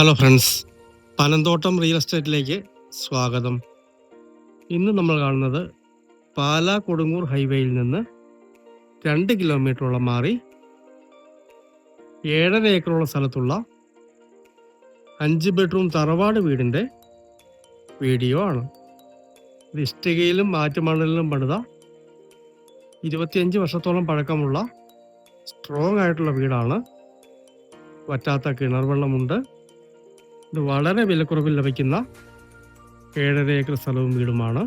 Hello friends Panamthottam real എസ്റ്റേറ്റിലേക്ക് സ്വാഗതം. ഇന്ന് നമ്മൾ കാണുന്നത് പാലാ കൊടുങ്ങൂർ ഹൈവേയിൽ നിന്ന് രണ്ട് കിലോമീറ്ററോളം മാറി ഏഴര ഏക്കറോളം സ്ഥലത്തുള്ള അഞ്ച് ബെഡ്റൂം തറവാട് വീടിന്റെ വീഡിയോ ആണ്. ഇഷ്ടികയിലും മാറ്റുമണലിലും പണിത ഇരുപത്തിയഞ്ച് വർഷത്തോളം പഴക്കമുള്ള സ്ട്രോങ് ആയിട്ടുള്ള വീടാണ്. വറ്റാത്ത കിണർ വെള്ളമുണ്ട്. ഇത് വളരെ വിലക്കുറവിൽ ലഭിക്കുന്ന ഏഴര ഏക്കർ സ്ഥലവും വീടുമാണ്.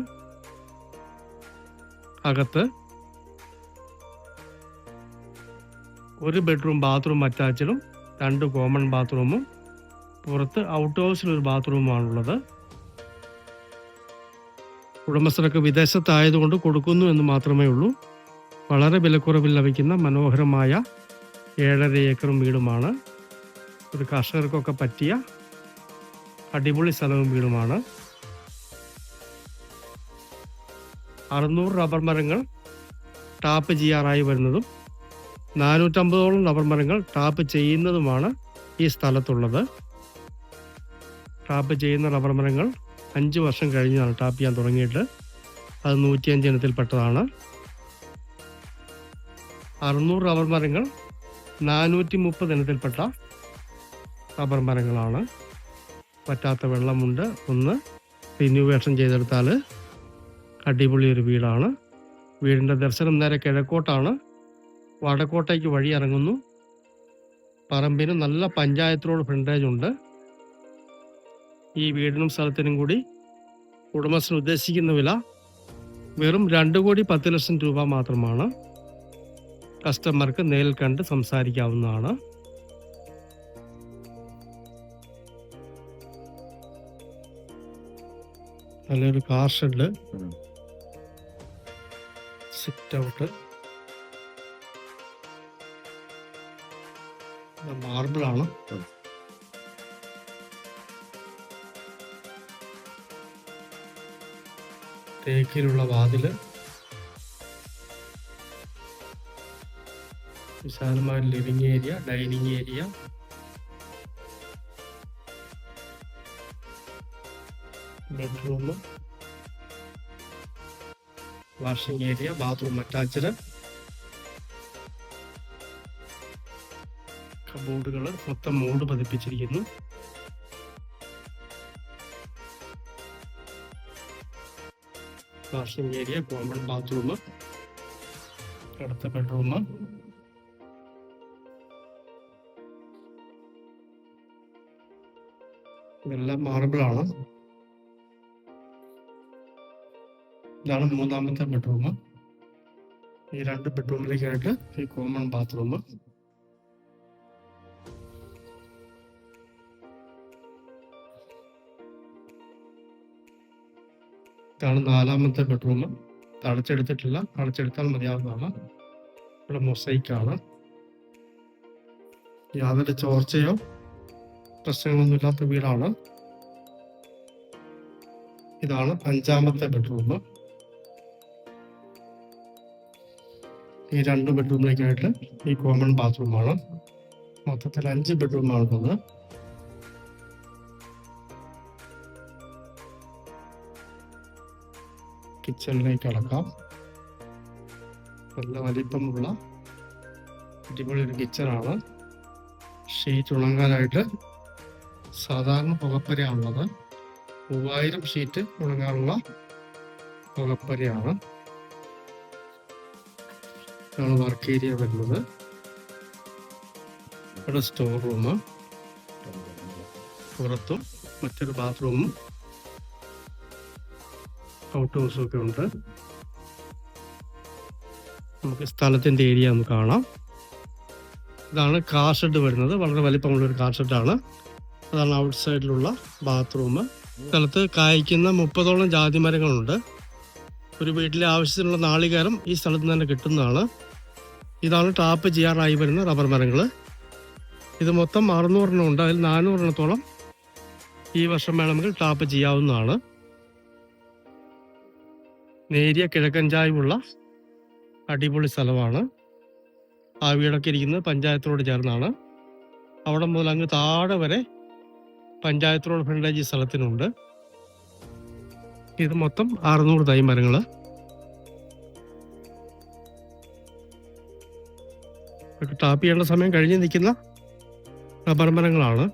അകത്ത് ഒരു ബെഡ്റൂം ബാത്റൂം അറ്റാച്ചഡും രണ്ട് കോമൺ ബാത്റൂമും പുറത്ത് ഔട്ട് ഹൗസിൽ ഒരു ബാത്റൂമാണുള്ളത് ഉടമസ്ഥർക്ക് വിദേശത്തായതുകൊണ്ട് കൊടുക്കുന്നു എന്ന് മാത്രമേ ഉള്ളൂ. വളരെ വിലക്കുറവിൽ ലഭിക്കുന്ന മനോഹരമായ ഏഴര ഏക്കറും വീടുമാണ്. ഒരു കർഷകർക്കൊക്കെ പറ്റിയ അടിപൊളി സ്ഥലവും വീടുമാണ്. അറുന്നൂറ് റബ്ബർ മരങ്ങൾ ടാപ്പ് ചെയ്യാറായി വരുന്നതും നാനൂറ്റമ്പതോളം റബ്ബർ മരങ്ങൾ ടാപ്പ് ചെയ്യുന്നതുമാണ് ഈ സ്ഥലത്തുള്ളത്. ടാപ്പ് ചെയ്യുന്ന റബ്ബർ മരങ്ങൾ അഞ്ച് വർഷം കഴിഞ്ഞാണ് ടാപ്പ് ചെയ്യാൻ തുടങ്ങിയിട്ട്. അത് നൂറ്റിയഞ്ച് ഇനത്തിൽപ്പെട്ടതാണ് അറുന്നൂറ് റബ്ബർ മരങ്ങൾ നാനൂറ്റി മുപ്പത് ഇനത്തിൽപ്പെട്ട റബ്ബർ മരങ്ങളാണ്. പറ്റാത്ത വെള്ളമുണ്ട്. ഒന്ന് റിന്യൂവേഷൻ ചെയ്തെടുത്താൽ അടിപൊളി ഒരു വീടാണ്. വീടിന്റെ ദർശനം നേരെ കിഴക്കോട്ടാണ്. വടക്കോട്ടേക്ക് വഴി ഇറങ്ങുന്നു. പറമ്പിന് നല്ല പഞ്ചായത്ത് റോഡ് ഫ്രണ്ടേജ് ഉണ്ട്. ഈ വീടിനും സ്ഥലത്തിനും കൂടി ഉടമസ്ഥൻ ഉദ്ദേശിക്കുന്ന വില വെറും രണ്ട് കോടി പത്ത് ലക്ഷം രൂപ മാത്രമാണ്. കസ്റ്റമർക്ക് നേരിൽ കണ്ട് സംസാരിക്കാവുന്നതാണ്. നല്ലൊരു car shed sit out marble ആണ്. തേക്കിലുള്ള വാതിൽ. വിശാലമായ living area dining area bedroom washing area bathroom attached. കബോർഡുകൾ മൊത്തം മൂട് പതിപ്പിച്ചിരിക്കുന്നു. വാഷിംഗ് ഏരിയ കോമൺ ബാത്റൂം അടുത്ത ബെഡ്റൂം. ഇതെല്ലാം മാർബിൾ ഇതാണ് മൂന്നാമത്തെ ബെഡ്റൂം ഈ രണ്ട് ബെഡ്റൂമിലേക്കായിട്ട് ഈ കോമൺ ബാത്റൂം ഇതാണ് നാലാമത്തെ ബെഡ്റൂം അടച്ചെടുത്തിട്ടില്ല. അടച്ചെടുത്താൽ മതിയാവുന്നതാണ്. ഇവിടെ മൊസൈക്കാണ് യാതൊരു ചോർച്ചയോ പ്രശ്നങ്ങളൊന്നും ഇല്ലാത്ത വീടാണ്. ഇതാണ് അഞ്ചാമത്തെ ബെഡ്റൂം ഈ രണ്ട് ബെഡ്റൂമിലേക്കായിട്ട് ഈ കോമൺ ബാത്റൂമാണ് മൊത്തത്തിൽ അഞ്ച് ബെഡ്റൂമാണുള്ളത് കിച്ചണിലേക്ക് അടക്കാം. നല്ല വലിപ്പമുള്ള അടിപൊളി ഒരു കിച്ചണാണ് ഷീറ്റ് ഉണങ്ങാനായിട്ട് സാധാരണ പുകപ്പരയാണുള്ളത് മൂവായിരം ഷീറ്റ് ഉണങ്ങാനുള്ള പുകപ്പരയാണ്. ഇതാണ് വർക്ക് ഏരിയ വരുന്നത്. ഇവിടെ സ്റ്റോർ റൂം പുറത്തും മറ്റൊരു ബാത്റൂമും ഔട്ട് ഹൗസും ഒക്കെ ഉണ്ട്. നമുക്ക് സ്ഥലത്തിന്റെ ഏരിയ ഒന്ന് കാണാം. ഇതാണ് കാർ ഷെഡ് വരുന്നത്. വളരെ വലിപ്പമുള്ള ഒരു കാർ ഷെഡാണ് അതാണ് ഔട്ട് സൈഡിലുള്ള ബാത്റൂം സ്ഥലത്ത് കായ്ക്കുന്ന മുപ്പതോളം ജാതി മരങ്ങളുണ്ട്. ഒരു വീട്ടിലെ ആവശ്യത്തിനുള്ള നാളികേരം ഈ സ്ഥലത്ത് തന്നെ കിട്ടുന്നതാണ്. ഇതാണ് ടാപ്പ് ചെയ്യാറായി വരുന്ന റബ്ബർ മരങ്ങൾ ഇത് മൊത്തം അറുന്നൂറെണ്ണം ഉണ്ട്. അതിൽ നാനൂറെണ്ണത്തോളം ഈ വർഷം വേണമെങ്കിൽ ടാപ്പ് ചെയ്യാവുന്നതാണ്. നേരിയ കിഴക്കൻ ചായവുള്ള അടിപൊളി സ്ഥലമാണ്. ആ വീടൊക്കെ ഇരിക്കുന്നത് പഞ്ചായത്തിനോട് ചേർന്നാണ്. അവിടെ മുതൽ അങ്ങ് താഴെ വരെ പഞ്ചായത്തോട് ഫ്രണ്ടേജ് സ്ഥലത്തിനുണ്ട്. ഇത് മൊത്തം അറുന്നൂറ് തൈ മരങ്ങൾ ടാപ്പ് ചെയ്യേണ്ട സമയം കഴിഞ്ഞ് നിൽക്കുന്ന റബ്ബർ മരങ്ങളാണ്.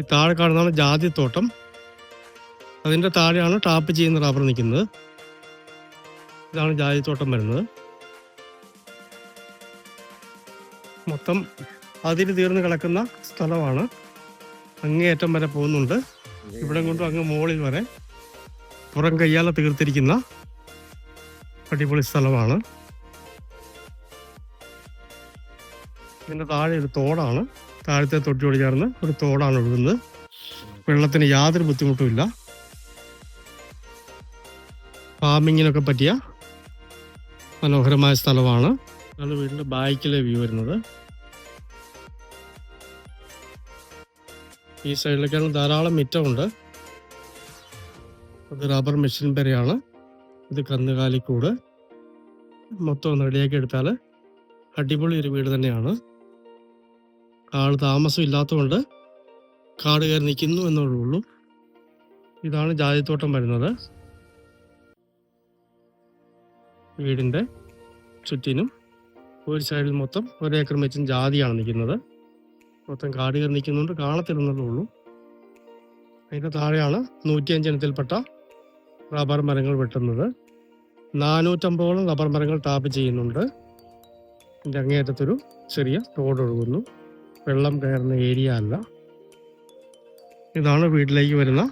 ഈ താഴെ കാണുന്നതാണ് ജാതിത്തോട്ടം. അതിന്റെ താഴെയാണ് ടാപ്പ് ചെയ്യുന്ന റബ്ബർ നിൽക്കുന്നത്. ഇതാണ് ജാതിത്തോട്ടം വരുന്നത്. മൊത്തം അതിര് തീർന്ന് കിടക്കുന്ന സ്ഥലമാണ്. അങ്ങേയറ്റം വരെ പോകുന്നുണ്ട്. ഇവിടെ കൊണ്ടും അങ്ങ് മുകളിൽ വരെ പുറം കയ്യാലെ തീർത്തിരിക്കുന്ന അടിപൊളി സ്ഥലമാണ്. ഇതിന്റെ താഴെ ഒരു തോടാണ്. താഴത്തെ തൊട്ടിയോട് ചേർന്ന് ഒരു തോടാണ് ഒഴുകുന്നത് വെള്ളത്തിന് യാതൊരു ബുദ്ധിമുട്ടുമില്ല ഫാമിങ്ങിനൊക്കെ പറ്റിയ മനോഹരമായ സ്ഥലമാണ്. അതാണ് വീടിന്റെ ബാക്കിലെ വ്യൂ വരുന്നത്. ഈ സൈഡിലേക്കാണ് ധാരാളം മിറ്റമുണ്ട് അത് റബ്ബർ മെഷീൻ വരെയാണ് ഇത് കന്നുകാലിക്കൂട് മൊത്തം ഒന്ന് റെഡിയാക്കി എടുത്താൽ അടിപൊളി ഒരു വീട് തന്നെയാണ്. ആൾ താമസം ഇല്ലാത്തതുകൊണ്ട് കാട് കയറി നിൽക്കുന്നു എന്നുള്ളൂ ഇതാണ് ജാതിത്തോട്ടം വരുന്നത്. വീടിന്റെ ചുറ്റിനും ഒരു സൈഡിൽ മൊത്തം ഒരേക്കർ വെച്ചും ജാതിയാണ് നിൽക്കുന്നത്. മൊത്തം കാട് കയറി നിൽക്കുന്നുണ്ട്. കാണത്തില്ലെന്നുള്ളൂ ഉള്ളൂ അതിന്റെ താഴെയാണ് നൂറ്റിയഞ്ച് റബ്ബർ മരങ്ങൾ വെട്ടുന്നത്. നാനൂറ്റമ്പതോളം റബ്ബർ മരങ്ങൾ ടാപ്പ് ചെയ്യുന്നുണ്ട്. ഇതിന്റെ അങ്ങേറ്റത്തൊരു ചെറിയ റോഡ് ഒഴുകുന്നു. വെള്ളം കയറുന്ന ഏരിയ അല്ല. ഇതാണ് വീട്ടിലേക്ക് വരുന്ന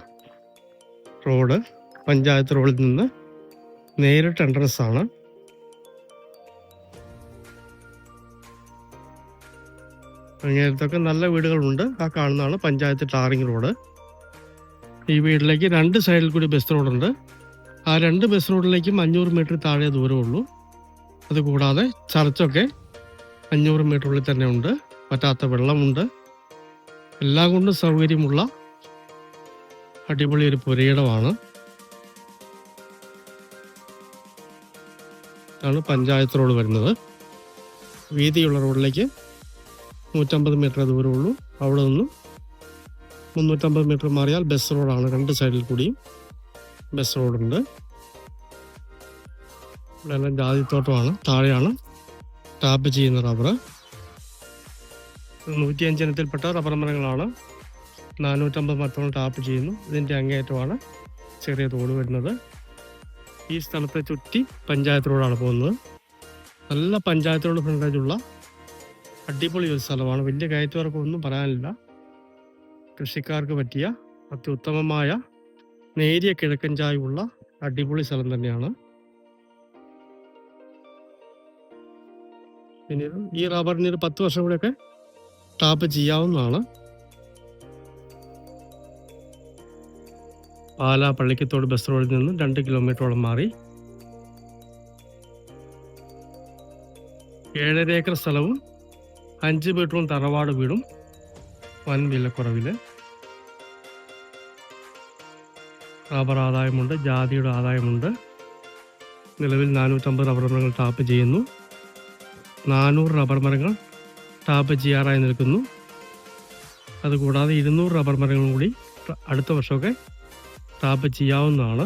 റോഡ്. പഞ്ചായത്ത് റോഡിൽ നിന്ന് നേരിട്ട് എൻട്രൻസ് ആണ്. അങ്ങേരത്തൊക്കെ നല്ല വീടുകളുണ്ട്. ആ കാണുന്നതാണ് പഞ്ചായത്ത് ടാറിംഗ് റോഡ്. ഈ വീട്ടിലേക്ക് രണ്ട് സൈഡിൽ കൂടി ബസ് റോഡുണ്ട്. ആ രണ്ട് ബസ് റോഡിലേക്കും അഞ്ഞൂറ് മീറ്റർ താഴെ ദൂരമുള്ളൂ. അതുകൂടാതെ ചർച്ചൊക്കെ അഞ്ഞൂറ് മീറ്ററുള്ളിൽ തന്നെ ഉണ്ട്. പറ്റാത്ത വെള്ളമുണ്ട്. എല്ലാം കൊണ്ടും സൗകര്യമുള്ള അടിപൊളി ഒരു പുരയിടമാണ്. ാണ് പഞ്ചായത്ത് റോഡ് വരുന്നത്. വീതിയുള്ള റോഡിലേക്ക് നൂറ്റമ്പത് മീറ്റർ ദൂരമുള്ളൂ. അവിടെ നിന്നും മുന്നൂറ്റമ്പത് മീറ്റർ മാറിയാൽ ബസ് റോഡാണ് രണ്ട് സൈഡിൽ കൂടിയും ബസ് റോഡുണ്ട്. ഇവിടെ എല്ലാം ജാതിത്തോട്ടമാണ് താഴെയാണ്. ടാപ്പ് ചെയ്യുന്ന റബ്ബർ നൂറ്റിയഞ്ച് ഇനത്തിൽപ്പെട്ട റബ്ബർ മരങ്ങളാണ്. നാനൂറ്റമ്പത് മരത്തോളം ടാപ്പ് ചെയ്യുന്നു. ഇതിന്റെ അങ്ങേയറ്റമാണ് ചെറിയ തോട് വരുന്നത്. ഈ സ്ഥലത്തെ ചുറ്റി പഞ്ചായത്ത് റോഡാണ് പോകുന്നത്. നല്ല പഞ്ചായത്ത് റോഡ് ഫ്രണ്ടേജുള്ള അടിപൊളി ഒരു സ്ഥലമാണ്. വലിയ കയറ്റുവർക്കൊന്നും പറയാനില്ല. കൃഷിക്കാർക്ക് പറ്റിയ അത്യുത്തമമായ നേരിയ കിഴക്കൻ ചായുള്ള അടിപൊളി സ്ഥലം തന്നെയാണ്. പിന്നെ ഈ റബ്ബറിന് ഒരു പത്ത് വർഷം കൂടെയൊക്കെ ടാപ്പ് ചെയ്യാവുന്നതാണ്. പാല പള്ളിക്കത്തോട് ബസ് റോഡിൽ നിന്ന് രണ്ട് കിലോമീറ്ററോളം മാറി. ഏഴര ഏക്കർ സ്ഥലവും അഞ്ച് ബെഡ്റൂം തറവാട് വീടും വൻ വിലക്കുറവിൽ റബ്ബർ ആദായമുണ്ട് ജാതിയുടെ ആദായമുണ്ട്. നിലവിൽ നാനൂറ്റമ്പത് റബ്ബർ മരങ്ങൾ ടാപ്പ് ചെയ്യുന്നു. നാനൂറ് റബ്ബർ മരങ്ങൾ ടാപ്പ് ചെയ്യാറായി നിൽക്കുന്നു. അതുകൂടാതെ ഇരുന്നൂറ് റബ്ബർ മരങ്ങളും കൂടി അടുത്ത വർഷമൊക്കെ ടാപ്പ് ചെയ്യാവുന്നതാണ്.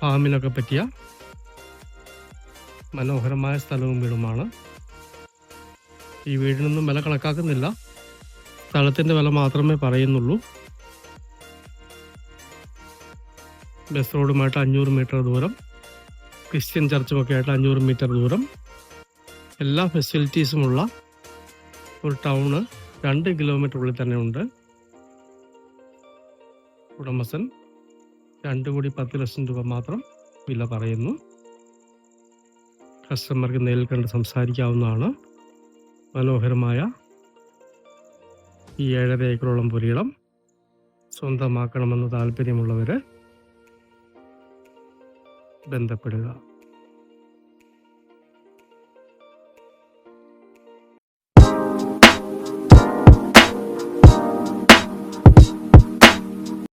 ഫാമിനൊക്കെ പറ്റിയ മനോഹരമായ സ്ഥലവും വീടുമാണ്. ഈ വീടിനൊന്നും വില കണക്കാക്കുന്നില്ല. സ്ഥലത്തിന്റെ വില മാത്രമേ പറയുന്നുള്ളൂ. ബസ് റോഡുമായിട്ട് അഞ്ഞൂറ് മീറ്റർ ദൂരം ക്രിസ്ത്യൻ ചർച്ചുമൊക്കെ ആയിട്ട് അഞ്ഞൂറ് മീറ്റർ ദൂരം. എല്ലാ ഫെസിലിറ്റീസുമുള്ള ഒരു ടൗണ് രണ്ട് കിലോമീറ്റർ ഉള്ളിൽ തന്നെ ഉണ്ട് ഉടമസ്ഥൻ രണ്ട് കോടി പത്ത് ലക്ഷം രൂപ മാത്രം വില പറയുന്നു. കസ്റ്റമർക്ക് നേരിൽ കണ്ട് സംസാരിക്കാവുന്നതാണ്. മനോഹരമായ ഈ ഏഴര ഏക്കറോളം പുരീളം സ്വന്തമാക്കണമെന്ന് താല്പര്യമുള്ളവർ ബന്ധപ്പെടുക.